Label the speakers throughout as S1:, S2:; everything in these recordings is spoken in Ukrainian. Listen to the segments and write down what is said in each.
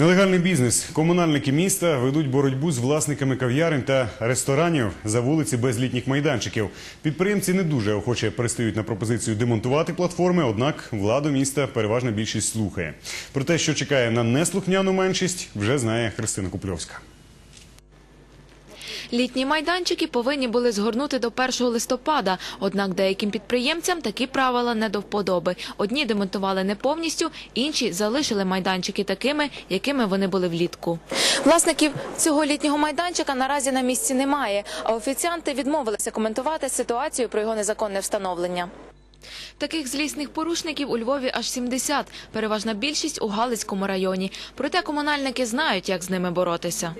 S1: Нелегальний бізнес. Комунальники міста ведуть боротьбу з власниками кав'ярень та ресторанів за вулиці без літніх майданчиків. Підприємці не дуже охоче пристають на пропозицію демонтувати платформи, однак владу міста переважна більшість слухає. Про те, що чекає на неслухняну меншість, вже знає Христина Купльовська.
S2: Літні майданчики повинні були згорнути до 1 листопада. Однак деяким підприємцям такі правила не до вподоби. Одні демонтували не повністю, інші залишили майданчики такими, якими вони були влітку. Власників цього літнього майданчика наразі на місці немає. А офіціанти відмовилися коментувати ситуацію про його незаконне встановлення. Таких злісних порушників у Львові аж 70, переважна більшість у Галицькому районі. Проте комунальники знають, як з ними боротися.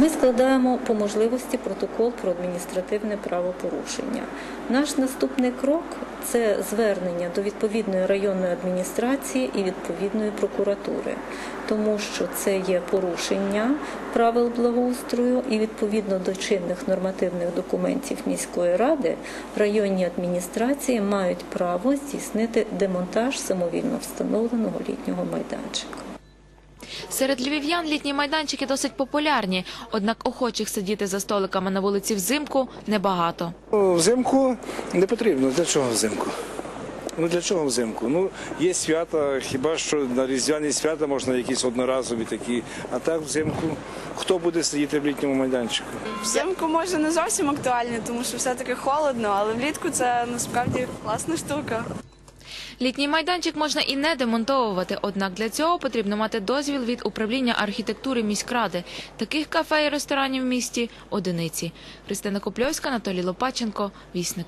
S3: Ми складаємо по можливості протокол про адміністративне правопорушення. Наш наступний крок це звернення до відповідної районної адміністрації і відповідної прокуратури, тому що це є порушення правил благоустрою і відповідно до чинних нормативних документів міської ради районні адміністрації мають право здійснити демонтаж самовільно встановленого літнього майданчика.
S2: Серед львів'ян літні майданчики досить популярні, однак охочих сидіти за столиками на вулиці взимку небагато.
S4: Взимку не потрібно. Для чого взимку? Ну для чого взимку? Ну є свята, хіба що на різдвяні свята можна якісь одноразові такі. А так взимку хто буде сидіти в літньому майданчику?
S5: Взимку може не зовсім актуальне, тому що все-таки холодно, але влітку це насправді класна штука.
S2: Літній майданчик можна і не демонтовувати, однак для цього потрібно мати дозвіл від управління архітектури міськради. Таких кафе і ресторанів в місті одиниці. Христина Копльовська, Анатолій Лопаченко, Вісник.